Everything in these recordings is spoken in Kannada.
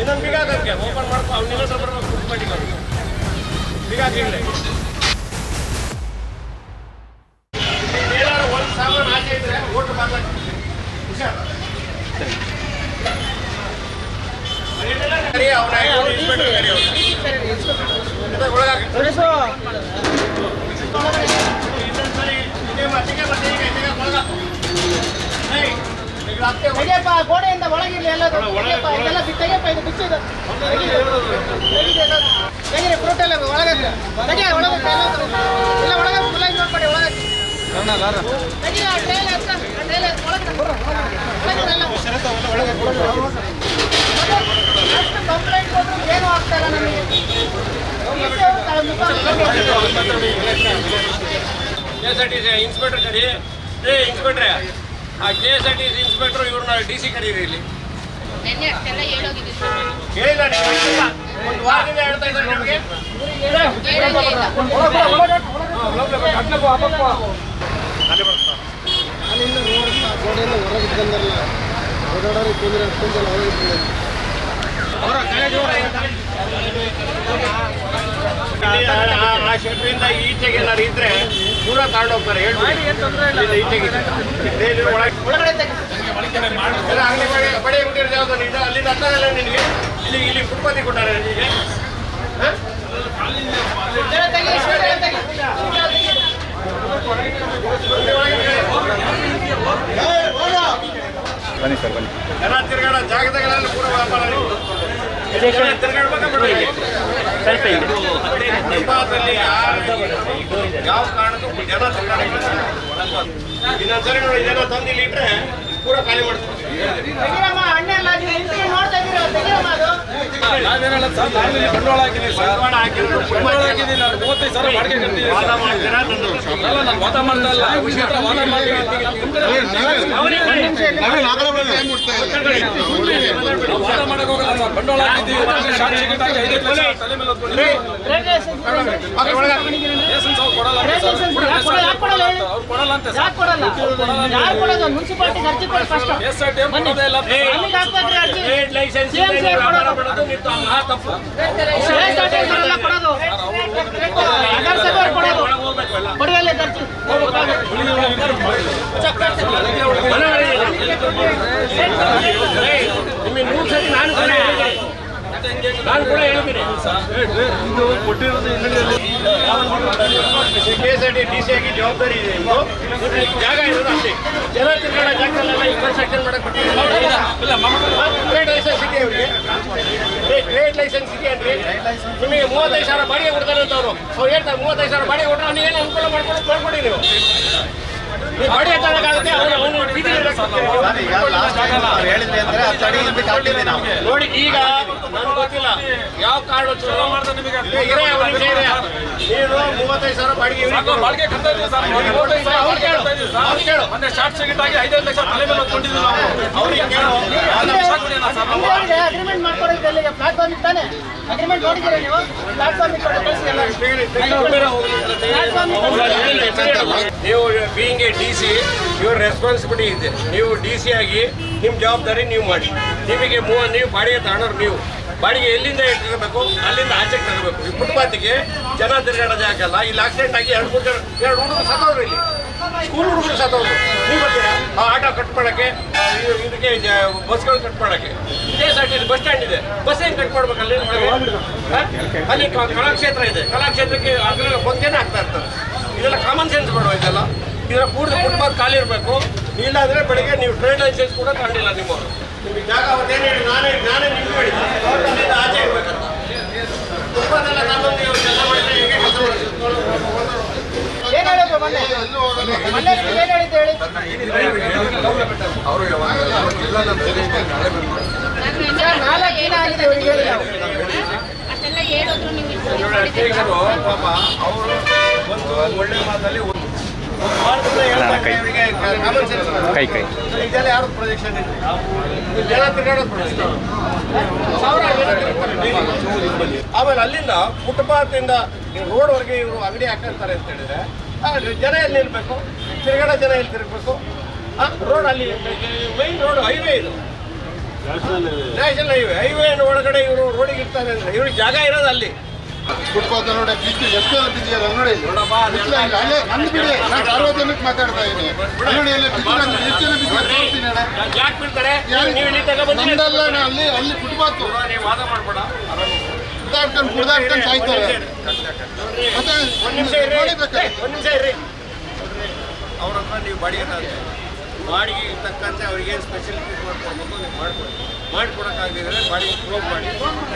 ಇನ್ನೊಂದು ಬಿಗ ಅದಕ್ಕೆ ಓಪನ್ ಮಾಡ್ಕೊ ಅವ್ನು ನಿನ್ನ ಹತ್ರ ಮಾಡಿ ಬಿಗ ಏನಾದ್ರು ಒಂದು ಸಾಮಾನು ಆಚೆ ಇದ್ರೆ ಓಟು ಮಾತಾಡ್ತೀನಿ ಹುಷಾರ್ ಕರಿ ಅವ್ನ ಇನ್ಸ್ಪೆಕ್ಟರ್ ಕರಿ ಅವ್ನ ಒಳಗಾಕಿ ತೆಗೆಯಪ್ಪ ಗೋಡೆಯಿಂದ ಒಳಗಿರ್ಲಿ ಎಲ್ಲ ತೆಗೆಯಪ್ಪ ಇದೆಲ್ಲ ಬಿ- ತೆಗೆಯಪ್ಪ ಇದು ಬಿಚ್ಚು ಇದು ತೆಗೀರಿ. ತೆಗೀರಿ ಎಲ್ಲ. ತೆಗೀರಿ ಫ್ರೂಟ್ ಎಲ್ಲ ಒಳಗೆ ತೆಗಿಯ ಒಳಗೆ ಎಲ್ಲ ಇಲ್ಲ ಒಳಗೆ ಫುಲ್ ಆಗಿ ನೋಡ್ಬೇಡಿ ಒಳಗೆ ತೆಗೀರಿ ಆ ಟ್ರೈಲ್ ಎತ್ತ ಆ ಟ್ರೈಲ್ ಎತ್ತ ಒಳಗೆ ಒಳಗೆ ಎಲ್ಲ. ಎಷ್ಟು ಕಂಪ್ಲೇಂಟ್ ಕೊಟ್ಟರು ಏನೂ ಆಗ್ತಾ ಇಲ್ಲ ನಮಗೆ ಈಚೆ ಅವ್ರು ತಲೆ ಮುಖ K S R T C inspector ಕರಿ ಏ ಇನ್ಸ್ಪೆಕ್ಟ್ರೆ ಆ K S R T C inspector ಇವ್ರನ್ನ ಡಿ ಸಿ ಕರೀರಿ ಇಲ್ಲಿ. ಹೇಳಿಲ್ಲ. ಒಂದು ವಾರದಿಂದ ಹೇಳ್ತಾ ಇದ್ದಾರೆ ನಿಮಗೆ? ಆ ಶೆಟ್ರಿಂದ ಈಚೆಗೆ ಏನಾದ್ರು ಇದ್ರೆ ಪೂರ ತಗೊಂಡು ಹೋಗ್ತಾರೆ ಹೇಳ್ಬಿಡಿ ಈಚೆಗೆ. ಒಳಗೆ ಒಳಗಡೆ ತೆಗಿ ಎಲ್ಲ ಅಂಗಡಿ ಬಡಿ ಬಡಿ ಅಂಗಡಿ ಇರೋದು ಯಾವ್ದು? ನಿಂದು ಅಲ್ಲಿಂದ ಹತ್ತದಲ್ಲ ನಿನಗೆ? ಇಲ್ಲಿ ಇಲ್ಲಿ ಫುಟ್ಪಾತಿ ಕೊಟ್ಟಾರೆ ನಿನಗೆ? ಹಾಂ? ಎಲ್ಲ ತೆಗಿ ಶೀಟ್ ಎಲ್ಲ ತಿರ್ಗಾಡ ಜಾಗದಾಗಲೆಲ್ಲ ಪೂರ ವ್ಯಾಪಾರ ತಿರ್ಗಾಡ್ಬೇಕಾ? ಯಾರು ಯಾವ ಕಾರಣಕ್ಕೂ ಜನ ಸರ್ಕಾರ ಇನ್ನೊಂದ್ಸರಿ ನೋಡಿ ಜನ ತಂದು ಇಲ್ಲಿ ಇಟ್ರೆ ಪೂರ ಖಾಲಿ ಮಾಡ್ತಾರೆ. ನಾವೇನಲ್ಲ ಸರ್ ಬಂಡವಾಳ ಹಾಕಿದ್ದೀನಿ ಸರ್ ಬಂಡವಾಳ ನಾನು ಮೂವತ್ತೈದು ಸಾವಿರ ಬಾಡಿಗೆ ಕಟ್ಟಿದ್ದೀನಿ ವಾದ ಸರ್ ಮಾಡ್ತೀರಾ ತಂದು ಅಲ್ಲ ನಾನು ವಾದ ಮಾಡ್ತಾ ಇಲ್ಲ ವಿಷಯ ಹತ್ರ ವಾದ ಮಾಡಿ ನಾವು ವಾದ ಮಾಡಕ್ ಹೋಗಲ್ಲ ಸರ್ ಬಂಡವಾಳ ಹಾಕಿದ್ದೀವಿ ಶಾರ್ಟ್ ಟಿಕೆಟ್ ಹಾಕಿ ಐದೈದು ಲಕ್ಷ ತಲೆ ಮೇಲೆ ಲೈಸೆನ್ಸ್ ಅವ್ರು ಕೊಡಲ್ಲ? ಸರ್ ಕೊಡಲ್ಲ? ಯಾಕೆ ಕೊಡಲ್ಲ ಹೇಳಿ ಅವ್ರು ಕೊಡಲ್ಲ ಅಂತೆ ಸರ್ ಯಾಕೆ ಕೊಡಲ್ಲ ಯಾರು ಅರ್ಜಿ ಕೊಡಿ first S R T M ಕೊಡೋದೇ ಇಲ್ಲ ನಮಗೆ ಹಾಕ್ಬೇಕ್ರಿ ಅರ್ಜಿ. ಲೈಸೆನ್ಸ್ ನಿಮಗೆ ನೂರು ಸರಿ ನಾನು ಕೂಡ ನಾನು ಕೂಡ K S R T D C ಆಗಿ ಜವಾಬ್ದಾರಿ ಇದೆ ಜಾಗ ಇರೋದು ಅಷ್ಟೇ ಜನ ತಿರ್ಗಾಡ ಜಾಗದಲ್ಲೆಲ್ಲ ಮಾಡಕ್ಕೆ ಕನ್ಸ್ಟ್ರಕ್ಷನ್ ಮಾಡಕ್ಕೆ ಟ್ರೇಡ್ ಲೈಸೆನ್ಸ್ ಇದೆ ಅವರಿಗೆ ಟ್ರೇಡ್ ಲೈಸೆನ್ಸ್ ಇದೆ ಅಂದ್ರೆ ನಿಮಗೆ ಮೂವತ್ತೈದು ಸಾವಿರ ಬಾಡಿಗೆ ಕೊಡ್ತಾರೆ ಅಂತ ಅವರು. ಅವ್ರು ಹೇಳ್ತಾರೆ, ಮೂವತ್ತೈದು ಸಾವಿರ ಬಾಡಿಗೆ ಕೊಟ್ಟರೆ ಅವ್ನಿಗೆ ಏನು ಅನುಕೂಲ ಮಾಡ್ಕೊಂಡು ಮಾಡ್ಕೊಡಿ ನೀವು. ನೋಡಿ ಈಗ ನನ್ಗೆ ಗೊತ್ತಿಲ್ಲ. ಯಾವ ಕಾರ್ಡ್ ಚಲೋ ಮಾಡ್ತಾರೆ ನಿಮಗೆ ಮೂವತ್ತೈದು ಸಾವಿರ ಬಾಡಿಗೆ ಬಾಡಿಗೆ ಕಟ್ತಾ ಇದ್ದೀವಿ ಸರ್ ಮೂವತ್ತೈದು ಸಾವಿರ ಇದ್ದೀವಿ ಸರ್ ಅವ್ರು ಕೇಳು. ಮೊನ್ನೆ ಶಾರ್ಟ್ ಟಿಕೆಟ್ ಆಗಿ ಐದೈದು ಲಕ್ಷ ತಲೆ ಮೇಲೆ ಹೊತ್ಕೊಂಡಿದ್ದೀವಿ ನಾವು. ಅವ್ರಿಗೆ ಕೇಳು. ಅಗ್ರಿಮೆಂಟ್ ಮಾಡ್ಕೊಡೋದು ಇಲ್ಲಿಗೆ ಪ್ಲಾಟ್ಫಾರ್ಮ್ ತಾನೆ ಅಗ್ರಿಮೆಂಟ್ ನೋಡಿದ್ದೀರಾ ನೀವು? ಪ್ಲಾಟ್ಫಾರ್ಮ್ ಕಳಿಸಿ ಎಲ್ಲ. ನೀವು ಬೀಯಿಂಗ್ ಎ ಡಿ ಸಿ ಇವ್ರ ರೆಸ್ಪಾನ್ಸಿಬಿಲಿಟಿ ಇದೆ ನೀವು ಡಿ ಸಿ ಆಗಿ ನಿಮ್ಮ ಜವಾಬ್ದಾರಿ ನೀವು ಮಾಡಿ. ನಿಮಗೆ ಮೂವ, ನೀವು ಬಾಡಿಗೆ ತಗೊಳೋರು ನೀವು. ಬಾಡಿಗೆ ಎಲ್ಲಿಂದ ಇಟ್ಟಿರಬೇಕು, ಅಲ್ಲಿಂದ ಆಚೆಗೆ ತಗೋಬೇಕು ಈ ಫುಟ್ಪಾತಿಗೆ ಜನ ತಿರುಗಾಡೋದೇ ಆಗಲ್ಲ ಇಲ್ಲಿ ಆಕ್ಸಿಡೆಂಟ್ ಆಗಿ ಎರಡು ಮೂರು ಜನ, ಎರಡು ಹುಡುಗರು ಸತ್ತವ್ರು ಇಲ್ಲಿ. ಸ್ಕೂಲ್ ಹುಡುಗರು ಸತ್ತವ್ರು ನೀವು ಬರ್ತೀರಾ ಆ ಆಟೋ ಕಟ್ ಮಾಡೋಕ್ಕೆ, ಇದಕ್ಕೆ ಬಸ್ಗಳು ಕಟ್ ಮಾಡೋಕ್ಕೆ. K S R T bus stand ಇದೆ. ಬಸ್ ಏನು ಕಟ್ ಮಾಡ್ಬೇಕು ಅಲ್ಲಿ ಕಲಾಕ್ಷೇತ್ರ ಇದೆ. ಕಲಾಕ್ಷೇತ್ರಕ್ಕೆ ಅದರ ಬಗ್ಗೆನೇ ಆಗ್ತಾ ಇರ್ತಾರೆ ಇದೆಲ್ಲ ಕಾಮನ್ ಸೆನ್ಸ್ ಬೇಡ ಇದೆಲ್ಲ. ಇದರ ಪೂರ್ತಿ ಫುಟ್ಪಾತ್ ಖಾಲಿ ಇರಬೇಕು. ಇಲ್ಲಾಂದ್ರೆ ಬೆಳಿಗ್ಗೆ ನೀವು ಟ್ರೈನ್ ಲೈಸೆನ್ಸ್ ಕೂಡ ತಗೊಂಡಿಲ್ಲ ನಿಮ್ಮವರು. ನಿಮಗೆ ಜಾಗ ಅವತ್ತೇನು ಹೇಳಿ? ನಾನೇ ನಾನೇ ನಿಮ್ಗೆ ಹೇಳಿದ್ದೆ ಆಚೆ ಇರಬೇಕಂತ. ನೀವು ಕೆಲಸ ಮಾಡಿದ್ರೆ ಹೇಗೆ ಕೆಲಸ ನಾಲ್ಕು ದಿನ ಆಗಿದೆ ಪಾಪ ಅವರು ಕೈ. ಕೈ. ಆಮೇಲೆ ಅಲ್ಲಿಂದ ಫುಟ್ಪಾತ್ ಇಂದ ರೋಡ್ವರೆಗೆ ಇವರು ಅಂಗಡಿ ಹಾಕಿರ್ತಾರೆ ಅಂತ ಹೇಳಿದ್ರೆ ಆ, ಜನ ಎಲ್ಲಿ ನಿಲ್ಬೇಕು? ತಿರ್ಗಾಡೋ ಜನ ಎಲ್ಲಿ ತಿರುಗಬೇಕು? ರೋಡ್ ಅಲ್ಲಿ ಮೈನ್ ರೋಡ್ ಹೈವೇ ಇದು. ನ್ಯಾಷನಲ್ ಹೈವೇ ಹೈವೇ ಒಳಗಡೆ ಇವರು ರೋಡಿಗೆ ಇರ್ತಾರೆ ಅಂದ್ರೆ ಇವ್ರಿಗೆ ಜಾಗ ಇರೋದು ಅಲ್ಲಿ. ಫುಟ್ಪಾತ್ ನೋಡಿ ಬಿಸಿ ಎಷ್ಟು ಬಿಸಿ ಅದ ನೋಡಿ ಬಿಸಿಲ ಇಲ್ಲ ಅಲ್ಲೇ ನನ್ನ ಬಿಡಿ ನಾನು ಸಾರ್ವಜನಿಕ ಮಾತಾಡ್ತಾ ಇದ್ದೀನಿ. ಅಲ್ಲಿ ಬಿಸಿಲು ಎಷ್ಟು ಜನ ತೋರಿಸ್ತೀನಿ ನಮ್ದಲ್ಲ ನಾ ಅಲ್ಲಿ ಅಲ್ಲಿ ಮಾಡ್ಬೇಡ. ಕುಡ್ದಾಡ್ಕೊಂಡು ಕುಡ್ದಾಡ್ಕೊಂಡು ಸಾಯ್ತಾರೆ. ಮತ್ತೆ ನೋಡಿ ನಿಮಿಷ ಅವ್ರನ್ನ ನೀವು ಬಾಡಿಗೆ ಬಾಡಿಗೆ ತಕ್ಕಂತೆ ಅವ್ರಿಗೆ ಏನು ಸ್ಪೆಷಲಿಟೀಸ್ ಮಾಡ್ಕೊಡ್ಬೇಕು ನೀವು ಮಾಡ್ಕೊಡಿ ಮಾಡಿಕೊಡೋಕ್ಕಾಗದಿದ್ರೆ ಬಾಡಿಗೆ ಕ್ಲೋಸ್ ಮಾಡಿ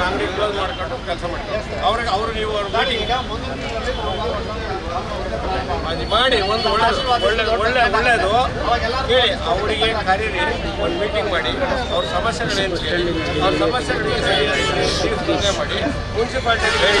ಅಂಗಡಿ ಕ್ಲೋಸ್ ಮಾಡ್ಕೊಂಡು ಕೆಲಸ ಮಾಡಿ ಅವ್ರಿಗೆ ಅವರು ನೀವು ಅವ್ರ ಅದು ಮಾಡಿ ಒಂದು ಒಳ್ಳೆ ಒಳ್ಳೆ ಒಳ್ಳೆ ಒಳ್ಳೆಯದು ಕೇಳಿ ಅವರಿಗೆ ಕರೀರಿ ಒಂದು ಮೀಟಿಂಗ್ ಮಾಡಿ ಅವ್ರ ಸಮಸ್ಯೆಗಳೇನು ಕೇಳಿ ಅವ್ರ ಸಮಸ್ಯೆಗಳಿಗೆ ಸರಿಯಾಗಿ ಮಾಡಿ ಮುನ್ಸಿಪಾಲ್ಟಿ ಹೇಳಿ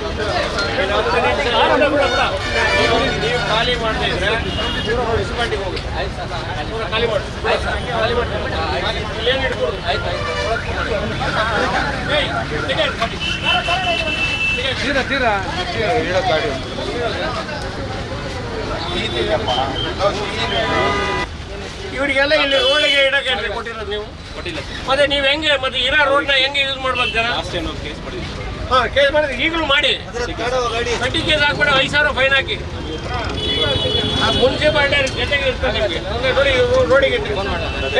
ನೀವು ಖಾಲಿ ಏಯ್ ಟಿಕೆಟ್ ಕೊಡಿ. ಇವರಿಗೆಲ್ಲ ಇಲ್ಲಿ ರೋಡಿಗೆ ಇಡಕ್ಕೆ ಕೊಟ್ಟಿರೋದು ನೀವು ಮತ್ತೆ ನೀವು ಹೆಂಗೆ ಮತ್ತೆ ಇರೋ ರೋಡ್ನ ಹೆಂಗೆ ಯೂಸ್ ಮಾಡ್ಬೇಕು ಜನ ಹಾ ಕೇಸ್ ಮಾಡಿದ್ರೆ ಈಗಲೂ ಮಾಡಿ. ಕಟ್ಟಿ ಕೇಸ್ ಹಾಕ್ಬೇಡ ಐದು ಸಾವಿರ ಫೈನ್ ಹಾಕಿ. ಆ ಮುನ್ಸಿಪಾಲ್ಟಿ ಜೊತೆಗೆ ಇರ್ತದೆ ನಿಮಗೆ. ನೋಡಿ ರೋಡಿಗೆ ಇಟ್ರಿ.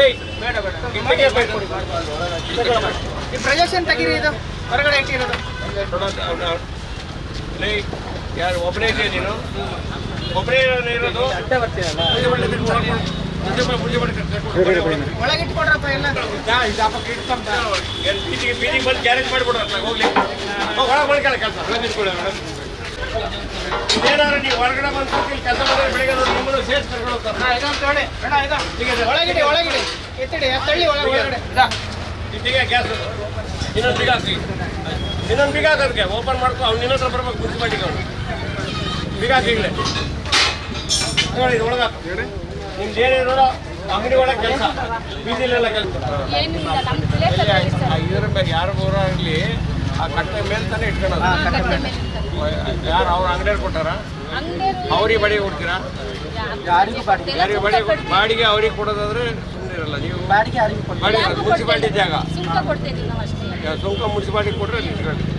ಏಯ್ ಬೇಡ ಬೇಡ ಬೇಕು. ಈ ಪ್ರೊಜೆಕ್ಷನ್ ತೆಗೀರಿ ಇದು. ಹೊರಗಡೆ ಇಟ್ಟಿರೋದು ಯಾರು ಒಬ್ಬನೇ ಇದೆಯಾ ನೀನು? ಒಬ್ಬನೇ ಇರೋದು ಮುನ್ಸಿಪಾಲ್ಟಿ ಎದುರು ಕೊಡು. ಮುನ್ಸಿಪಾಲ್ಟಿ ಮುನ್ಸಿಪಾಲ್ಟಿ ಕರ್ಕೊಂಡು ಕೊಡು. ಒಳಗೆ ಇಟ್ಕೊಡ್ರಪ್ಪ ಎಲ್ಲ ಏನ್ ಬೀದಿಗೆ ಬೀದಿಗೆ ಬಂದು ಗ್ಯಾರೇಜ್ ಮಾಡಿಬಿಡು ಅತ್ಲಾಗ ಹೋಗ್ಲಿ ಹೋಗ್ ಒಳಗೆ ಮಾಡ್ಕೊಳ್ಳಿ ಕೆಲಸ ಇದೇನಾದ್ರು ನೀವು ಹೊರಗಡೆ ಬಂದು ಕೆಲಸ ಮಾಡಿದ್ರೆ ಬೆಳಿಗ್ಗೆ ನಿಮ್ಮನ್ನು ಸೇರ್ಸಿ ಕರ್ಕೊಂಡು ಹೋಗ್ತಾರೆ. ಒಳಗಿಡಿ ಒಳಗಿಡಿ ಎತ್ತಿಡಿ ತಳ್ಳಿ ಒಳಗೆ ಒಳಗಡೆ ಇದಿಗೆ ಗ್ಯಾಸ್ ಇನ್ನೊಂದು ಬಿಗಾ ಹಾಕಿ ಇನ್ನೊಂದು ಬಿಗ ಹಾಕೋದಕ್ಕೆ ಓಪನ್ ಮಾಡ್ಕೊ ಅವ್ನು ನಿನ್ನ ಹತ್ರ ಬರ್ಬೇಕು ಮುನ್ಸಿಪಾಲ್ಟಿಗೆ ಅವನು ಬೀಗ ಹಾಕಿ ನೋಡಿ, ಇದು ಒಳಗೆ ಹಾಕು ನಿಮ್ದು ಏನೇನೋ ಅಂಗಡಿ ಒಳಗೆ ಕೆಲಸ. ಬೀದಿಲೆಲ್ಲ ಕೆಲಸ. ಏನಿಲ್ಲ ನಮ್ಮ ಇದ್ರ ಮೇಲೆ ಯಾರು ಊರಾಗಲಿ ಆ ಕಟ್ಟೆ ಮೇಲೆ ತಾನೇ ಇಟ್ಕೊಳ್ಳೋದು. ಯಾರು ಅವ್ರ ಅಂಗಡಿಯಲ್ಲಿ ಕೊಟ್ಟಾರ? ಅವ್ರಿಗೆ ಬಾಡಿಗೆ ಕೊಡ್ತೀರಾ? ಯಾರಿಗೆ ಬಾಡಿಗೆ ಬಾಡಿಗೆ ಅವ್ರಿಗೆ ಕೊಡೋದಾದ್ರೆ ಸುಮ್ಮನೆ ಇರಲ್ಲ. ನೀವು ಬಾಡಿಗೆ ಮುನ್ಸಿಪಾಲ್ಟಿ ಜಾಗ. ಸುಂಕ ಕೊಡ್ತಾ ಇದೀವಿ ನಾವು ಅಷ್ಟೇ. ಯಾ- ಸುಂಕ ಮುನ್ಸಿಪಾಲ್ಟಿ ನಿಂತ್ಕೊಳ್ಳಿ. ಈಗ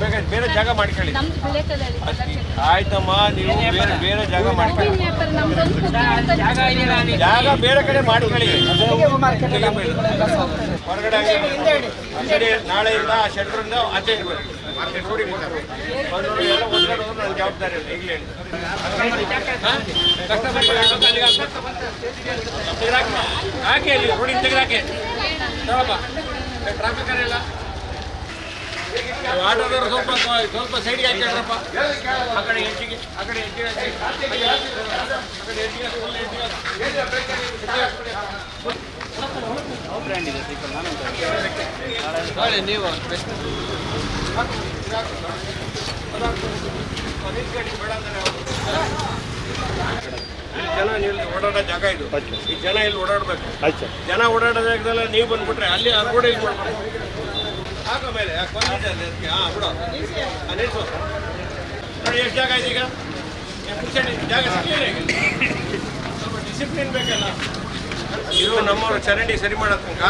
ಬೇಗ ಬೇರೆ ಜಾಗ ಮಾಡ್ಕೊಳ್ಳಿ. ಆಯ್ತಮ್ಮ ನೀವು ಬೇರೆ ಬೇರೆ ಜಾಗ ಮಾಡ್ಕೊಳ್ಳಿ. ಜಾಗ ಬೇರೆ ಕಡೆ ಮಾಡ್ಕೊಳ್ಳಿ. ಹೊರಗಡೆ ಅಂಗಡಿ ನಾಳೆ ನಾಳೆಯಿಂದ ಆ ಶೆಟ್ರಿಂದ ಆಚೆ ಇಡ್ಬೇಕು ನನ್ನ ಜವಾಬ್ದಾರಿ ಈಗಲೇ. ಹಾಕಿ ಅಲ್ಲಿ ರೋಡಿಗೆ ತೆಗೆದಾಕೆ ಟ್ರಾಫಿಕ್ ಇಲ್ಲ ಆಟೋದವ್ರು ಸ್ವಲ್ಪ ಸೈಡ್ಗೆ ಆ ಕಡೆ ಹೆಜ್ಜಿಗೆ ಆ ಕಡೆ ಹೆಜ್ಜಿಗೆ ಕಡೆ. ನೋಡಿ ನೀವು ಜನ ಇಲ್ಲಿ ಓಡಾಡೋ ಜಾಗ ಇದು. ಈ ಜನ ಇಲ್ಲಿ ಓಡಾಡ್ಬೇಕು. ಜನ ಓಡಾಡೋ ಜಾಗದಲ್ಲ ನೀವು ಬಂದ್ಬಿಟ್ರೆ ಅಲ್ಲಿ ಆ ರೋಡ್ ಇಲ್ಲಿ ಮಾಡ್ಬೇಕು ಹಾಕೋ ಮೇಲೆ ಹಾಂ ಬಿಡು. ನಿಲ್ಸು. ನೋಡಿ, ಎಷ್ಟು ಜಾಗ ಇದೆ ಈಗ. ಜಾಗ ಸ್ವಲ್ಪ ಡಿಸಿಪ್ಲಿನ್ ಬೇಕಲ್ಲ. ಇದು ನಮ್ಮವ್ರು ಚರಂಡಿ ಸರಿ ಮಾಡೋ ತನಕ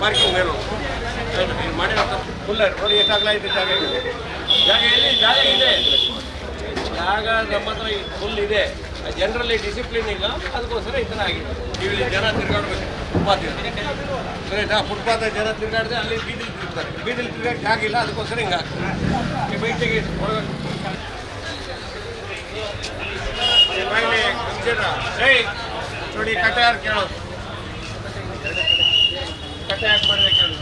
ಪಾರ್ಕಿಂಗ್ ಮೇಲೆ ಮಾಡಿರೋ ಫುಲ್ಲ ನೋಡಿ, ಎಷ್ಟು ಅಗಲ ಇದೆ ಜಾಗ ಜಾಗ ಎಲ್ಲಿ? ಜಾಗ ಇದೆ. ಜಾಗ ನಮ್ಮ ಹತ್ರ ಫುಲ್ ಇದೆ. ಜನರಲ್ಲಿ ಡಿಸಿಪ್ಲಿನ್ ಇಲ್ಲ ಅದಕ್ಕೋಸ್ಕರ ಈ ಥರ ಆಗಿದೆ. ಇಲ್ಲಿ ಜನ ತಿರ್ಗಾಡ್ಬೇಕು. ಫುಟ್ಪಾತ್ ಇದೆ ಫುಟ್ಪಾತ್ ಜನ ತಿರುಗಾಡಿದ್ರೆ ಅಲ್ಲಿ ಬೀದಿಲಿ ತಿರುಗ್ತಾರೆ. ಬೀದಿಲಿ ತಿರುಗಾಡಕ್ಕೆ ಆಗಿಲ್ಲ ಅದಕ್ಕೋಸ್ಕರ ಹಿಂಗೆ ಆಗ್ತದೆ. ಈ ತೆಗಿ ಒಳಗೆ ಏ, ಬಾಯ್ಲಿ, ಏಯ್, ನೋಡಿ ಕಟ್ಟೆ ಯಾರು ಕೇಳೋದು? ಕಟ್ಟೆ ಯಾಕೆ ಮಾಡಿದೆ ಕೇಳು.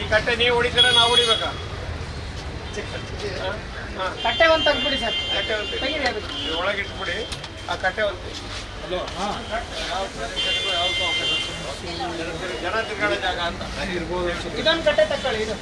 ಈ ಕಟ್ಟೆ ನೀವು ಹೊಡಿತೀರ ನಾವು ಹೊಡಿಬೇಕಾ? ಕಟ್ಟೆ ಒಂದು ತೆಗ್ದ್ಬಿಡಿ ಸರ್. ಕಟ್ಟೆ ಒಂದು ತೆಗೀರಿ ಒಳಗೆ ಇಟ್ಬಿಡಿ. ಆ ಕಟ್ಟೆ ಒಂದು ಜನ ತಿರ್ಗಾಡೋ ಜಾಗ ಅಂತ. ಇದೊಂದು ಕಟ್ಟೆ ತಕ್ಕೊಳ್ಳಿ ಇದು.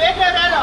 ಬೇಕು ಯಾರು?